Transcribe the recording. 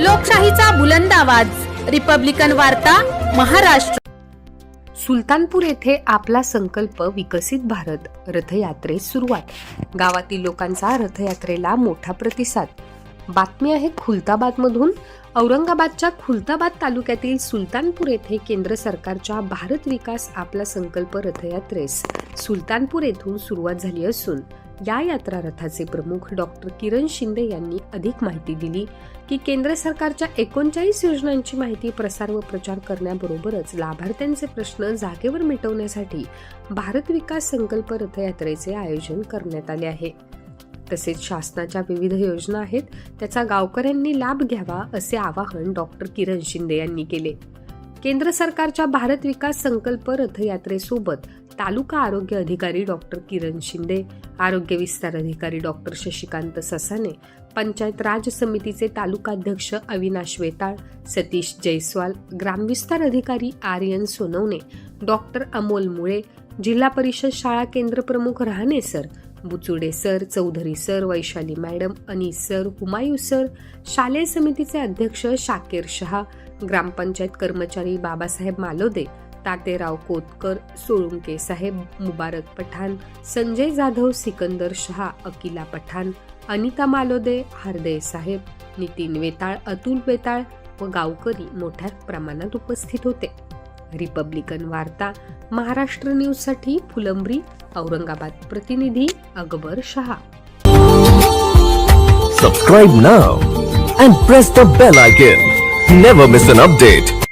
लोकशाहीचा बुलंद आवाज. रिपब्लिकन वार्ता महाराष्ट्र. सुलतानपूर येथे आपला संकल्प विकसित भारत रथयात्रेस सुरुवात. गावातील लोकांचा रथयात्रेला मोठा प्रतिसाद. बातमी आहे खुलताबादमधून. औरंगाबादच्या खुलताबाद तालुक्यातील सुलतानपूर येथे केंद्र सरकारच्या भारत विकास आपला संकल्प रथयात्रेस सुलतानपूर येथून सुरुवात झाली असून या यात्रा रथाचे प्रमुख डॉक्टर किरण शिंदे यांनी अधिक माहिती दिली की केंद्र सरकारच्या एकोणचाळीस योजनांची माहिती प्रसार व प्रचार करण्याबरोबरच लाभार्थ्यांचे प्रश्न जागेवर मिटवण्यासाठी भारत विकास संकल्प रथयात्रेचे आयोजन करण्यात आले आहे. तसेच शासनाच्या विविध योजना आहेत त्याचा गावकऱ्यांनी लाभ घ्यावा असे आवाहन डॉक्टर किरण शिंदे यांनी केले. केंद्र सरकारच्या भारत विकास संकल्प रथयात्रेसोबत तालुका आरोग्य अधिकारी डॉक्टर किरण शिंदे आरोग्य विस्तार अधिकारी डॉक्टर शशिकांत ससाने पंचायत राज समितीचे तालुकाध्यक्ष अविनाश वेताळ सतीश जयस्वाल ग्रामविस्तार अधिकारी आर्यन सोनवणे डॉक्टर अमोल मुळे जिल्हा परिषद शाळा केंद्र प्रमुख Rahane sir Buchude sir Chaudhari sir Vaishali madam Anis sir Humayu sir शालेय समितीचे अध्यक्ष शाकीर शहा ग्रामपंचायत कर्मचारी बाबासाहेब मालोदे तातेराव कोतकर सोळुंके साहेब मुबारक पठाण संजय जाधव सिकंदर शहा अकिला पठाण अनिता मालोदे हार्दे साहेब नितीन वेताळ अतुल वेताळ व गावकरी मोठ्या प्रमाणात उपस्थित होते. रिपब्लिकन वार्ता महाराष्ट्र न्यूजसाठी फुलंब्री औरंगाबाद प्रतिनिधी Akbar Shah Subscribe now and press the bell icon. Never miss an update.